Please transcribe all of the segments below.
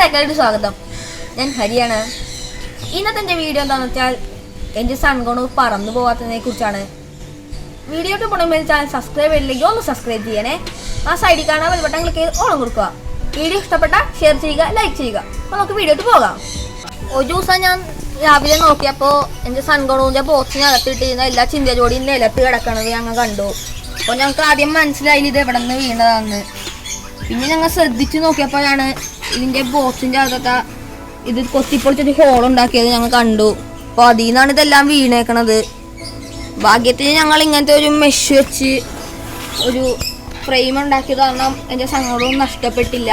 തേക്കായിട്ട് സ്വാഗതം. ഞാൻ ഹരിയാണ്. ഇന്നത്തെ എന്റെ വീഡിയോ എന്താണെന്ന് വെച്ചാൽ എന്റെ സൺഗോണ് പറന്നു പോകാത്തതിനെ കുറിച്ചാണ്. വീഡിയോക്ക് പുറമേ ചാനൽ സബ്സ്ക്രൈബ് ചെയ്തില്ലെങ്കിൽ ഒന്ന് സബ്സ്ക്രൈബ് ചെയ്യണേ. ആ സൈഡിൽ കാണാൻ ബെൽ ബട്ടൺ ക്ലിക്ക് ചെയ്ത് ഓണം കൊടുക്കുക. വീഡിയോ ഇഷ്ടപ്പെട്ട ഷെയർ ചെയ്യുക ലൈക്ക് ചെയ്യുക. അപ്പോൾ നമുക്ക് വീഡിയോക്ക് പോകാം. ഒരു ദിവസം ഞാൻ രാവിലെ നോക്കിയപ്പോൾ എന്റെ സൺഗോണൂന്റെ ബോക്സിനകത്തിട്ടിരുന്ന എല്ലാ ചിന്തയോടെയും നിലത്ത് കിടക്കണത് ഞങ്ങൾ കണ്ടു. അപ്പോൾ ഞങ്ങൾക്ക് ആദ്യം മനസ്സിലായി ഇത് എവിടെ നിന്ന് വീണതാണെന്ന് പിന്നെ ഞങ്ങൾ ശ്രദ്ധിച്ചു നോക്കിയപ്പോഴാണ് ഇതിന്റെ ബോക്സിന്റെ അകത്തെ ഇത് കൊത്തിപ്പൊളിച്ചൊരു ഹോൾ ഉണ്ടാക്കിയത് ഞങ്ങൾ കണ്ടു. അപ്പോൾ അതിൽ നിന്നാണ് ഇതെല്ലാം വീണേക്കണത്. ഭാഗ്യത്തിന് ഞങ്ങൾ ഇങ്ങനത്തെ ഒരു മെഷ് വെച്ച് ഒരു ഫ്രെയിം ഉണ്ടാക്കിയത് കാരണം എന്റെ സങ്കടവും നഷ്ടപ്പെട്ടില്ല.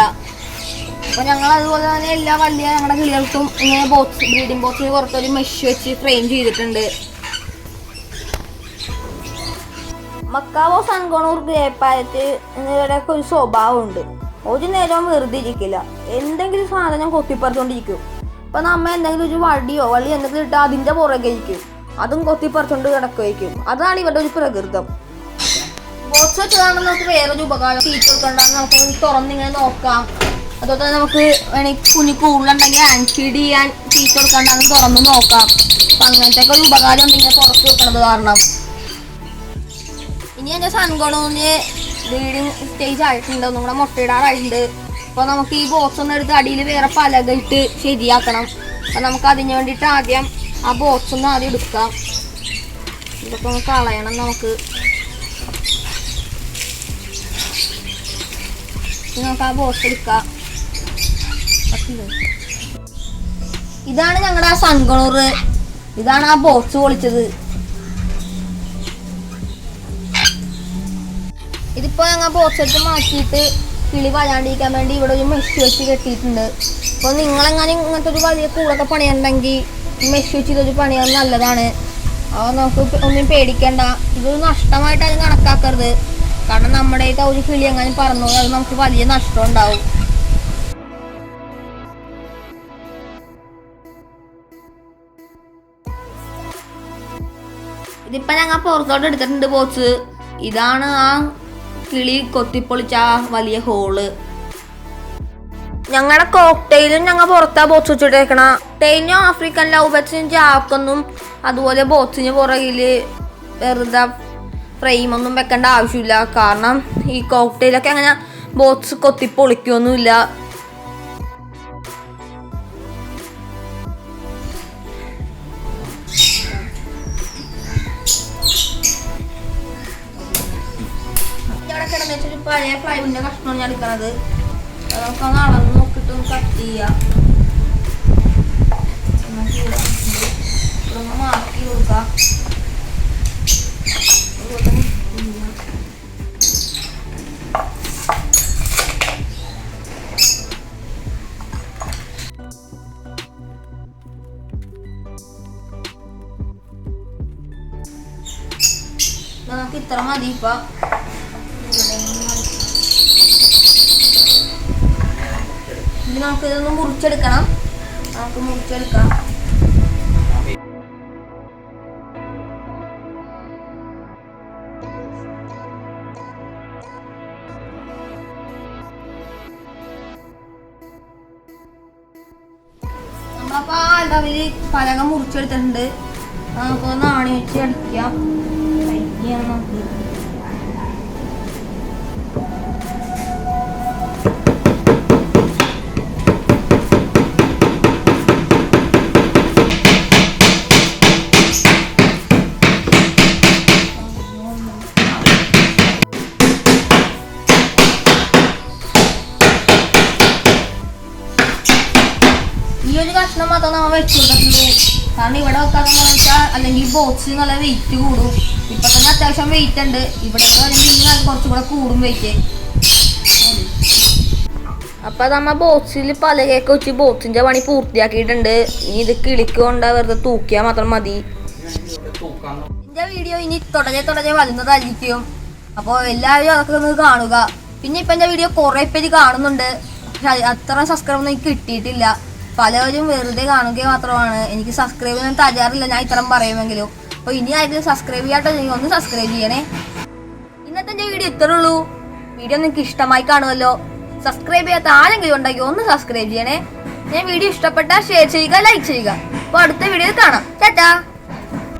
അപ്പോൾ ഞങ്ങൾ അതുപോലെ തന്നെ എല്ലാ വലിയ ഞങ്ങളുടെ കിളികൾക്കും ഇങ്ങനെ ബോക്സ് ബ്രീഡിംഗ് ബോക്സിന് പുറത്തൊരു മെഷ് വെച്ച് ഫ്രെയിം ചെയ്തിട്ടുണ്ട്. മക്കാവോ സൺകോണൂർ ഗ്രേപ്പായറ്റ് എന്നിവരുടെയൊക്കെ ഒരു സ്വഭാവമുണ്ട്. ഒരു നേരവും വെറുതെ ഇരിക്കില്ല. എന്തെങ്കിലും സാധനം കൊത്തിപ്പറിച്ചോണ്ടിരിക്കും. ഇപ്പൊ നമ്മ എന്തെങ്കിലും ഒരു വടിയോ വള്ളി എന്തെങ്കിലും ഇട്ടാൽ അതിന്റെ പുറകെ ഇരിക്കും. അതും കൊത്തിപ്പറിച്ചോണ്ട് കിടക്കുമായിരിക്കും അതാണ് ഇവരുടെ ഒരു പ്രകൃതം. ബോക്സ് വെച്ചതാണ് നമുക്ക് വേറൊരു ഉപകാരം. സീറ്റ് കൊടുക്കണ്ടെന്ന് നമുക്ക് തുറന്നിങ്ങനെ നോക്കാം. അതുപോലെ തന്നെ നമുക്ക് വേണമെങ്കിൽ കുഞ്ഞു കൂടുതലുണ്ടെങ്കിൽ ആൻസീഡ് ചെയ്യാൻ സീറ്റ് കൊടുക്കണ്ടെന്ന് തുറന്ന് നോക്കാം. അപ്പൊ അങ്ങനത്തെ ഒക്കെ ഒരു ഉപകാരം ഇങ്ങനെ പുറത്ത് വെക്കണത് കാരണം. ഇനി എന്റെ സൺഗോണൂന് ബ്രീഡിങ് സ്റ്റേജ് ആയിട്ടുണ്ട്. കൂടെ മുട്ടയിടാറായിട്ടുണ്ട്. അപ്പൊ നമുക്ക് ഈ ബോക്സ് ഒന്ന് എടുത്ത് അടിയിൽ വേറെ പലക ഇട്ട് ശരിയാക്കണം. അപ്പൊ നമുക്ക് അതിന് വേണ്ടിയിട്ട് ആദ്യം ആ ബോക്സ് ഒന്ന് ആദ്യം എടുക്കാം. ഇതൊക്കെ ഒന്ന് കളയണം നമുക്ക്. നമുക്ക് ആ ബോക്സ് എടുക്കാം. ഇതാണ് ഞങ്ങളുടെ ആ സൺഗണൂർ ഇതാണ് ആ ബോക്സ് പൊളിച്ചത്. ഇതിപ്പോ ഞങ്ങൾ ബോക്സ് എടുത്ത് മാറ്റിയിട്ട് കിളി വരാണ്ടിരിക്കാൻ വേണ്ടി ഇവിടെ ഒരു മെഷ് വെച്ച് കെട്ടിയിട്ടുണ്ട്. അപ്പോൾ എങ്ങനെ ഇങ്ങനത്തെ ഒരു വലിയ കൂടൊക്കെ പണിയുണ്ടെങ്കിൽ മെഷ് വെച്ച് ഇതൊരു പണിയാൻ നല്ലതാണ്. അപ്പോൾ നമുക്ക് ഒന്നും പേടിക്കണ്ട. ഇതൊരു നഷ്ടമായിട്ട് അത് കണക്കാക്കരുത്. കാരണം നമ്മുടെ ഈ ഒരു കിളി എങ്ങനെ പോയാൽ അത് നമുക്ക് വലിയ നഷ്ടം ഉണ്ടാവും. ഇതിപ്പോ ഞങ്ങൾ പുറത്തോട്ട് എടുത്തിട്ടുണ്ട് ബോക്സ് ഇതാണ് ആ കിളി കൊത്തിപ്പൊളിച്ച ആ വലിയ ഹോൾ. ഞങ്ങളുടെ കോക്ടെയിലും ഞങ്ങൾ പുറത്താ ബോക്സ് വെച്ചിട്ടേക്കണ. കോക്ടെയിലും ആഫ്രിക്കൻ ലവ് ബെറ്റ്സിനും ചാക്കൊന്നും അതുപോലെ ബോക്സിന് പുറകിൽ വെറുതെ ഫ്രെയിമൊന്നും വെക്കേണ്ട ആവശ്യമില്ല. കാരണം ഈ കോക്ടെയിലൊക്കെ അങ്ങനെ ബോക്സ് കൊത്തിപ്പൊളിക്കൊന്നുമില്ല. പഴയ പ്ലൈവിന്റെ കഷ്ണമാണ് ഞാൻ എടുക്കുന്നത് നമുക്കൊന്ന് അളന്ന് നോക്കിയിട്ട് നമുക്ക് കട്ട് ചെയ്യാം. മാർക്ക് കൊടുക്കാം. നമുക്ക് ഇത്ര മതി ഇപ്പൊ. ഇനി നമുക്ക് ഇതൊന്ന് മുറിച്ചെടുക്കണം. നമുക്ക് മുറിച്ചെടുക്കാം. ആ അളവിൽ പലക മുറിച്ചെടുത്തിട്ടുണ്ട്. നമുക്ക് നാണി വെച്ച് അടിക്കാം കഴിക്കാം നമുക്ക് ഈ ഒരു കഷ്ണം മാത്രം നമ്മൾ വെച്ചുകൊണ്ടിരുന്നു കാരണം ഇവിടെ വെക്കാന്ന് വെച്ചാൽ അല്ലെങ്കിൽ ബോക്സ് നല്ല വെയിറ്റ് കൂടും. ഇപ്പൊ തന്നെ അത്യാവശ്യം വെയിറ്റ് ഉണ്ട്. ഇവിടെ കുറച്ചും കൂടെ കൂടും വെയിറ്റ് അപ്പൊ നമ്മ ബോക്സിൽ പലകയൊക്കെ വെച്ച് ബോക്സിന്റെ പണി പൂർത്തിയാക്കിയിട്ടുണ്ട്. ഇനി ഇത് കിളിക്കൊണ്ട വെറുതെ തൂക്കിയാൽ മാത്രം മതി. എന്റെ വീഡിയോ ഇനി തുടരെ തുടരെ വരുന്നതായിരിക്കും അപ്പോൾ എല്ലാവരും അതൊക്കെ ഒന്ന് കാണുക. പിന്നെ ഇപ്പൊ എന്റെ വീഡിയോ കുറെ പേര് കാണുന്നുണ്ട്. അത്ര സബ്സ്ക്രൈബ് ഒന്നും എനിക്ക് കിട്ടിയിട്ടില്ല. പലവരും വെറുതെ കാണുക മാത്രമാണ്. എനിക്ക് സബ്സ്ക്രൈബ് ചെയ്യാൻ തയ്യാറില്ല. ഞാൻ ഇത്രയും പറയുമെങ്കിലും. അപ്പോൾ ഇനി ആയിട്ട് സബ്സ്ക്രൈബ് ചെയ്യാട്ടോ ഒന്ന് സബ്സ്ക്രൈബ് ചെയ്യണേ. ഇന്നത്തെ എന്റെ വീഡിയോ ഇത്രേ ഉള്ളൂ. വീഡിയോ നിങ്ങൾക്ക് ഇഷ്ടമായി കാണുമല്ലോ. സബ്സ്ക്രൈബ് ചെയ്യാത്ത ആരെങ്കിലും ഉണ്ടെങ്കിൽ ഒന്ന് സബ്സ്ക്രൈബ് ചെയ്യണേ. ഞാൻ വീഡിയോ ഇഷ്ടപ്പെട്ടാൽ ഷെയർ ചെയ്യുക ലൈക്ക് ചെയ്യുക. അപ്പോൾ അടുത്ത വീഡിയോയിൽ കാണാം. ടാറ്റാ.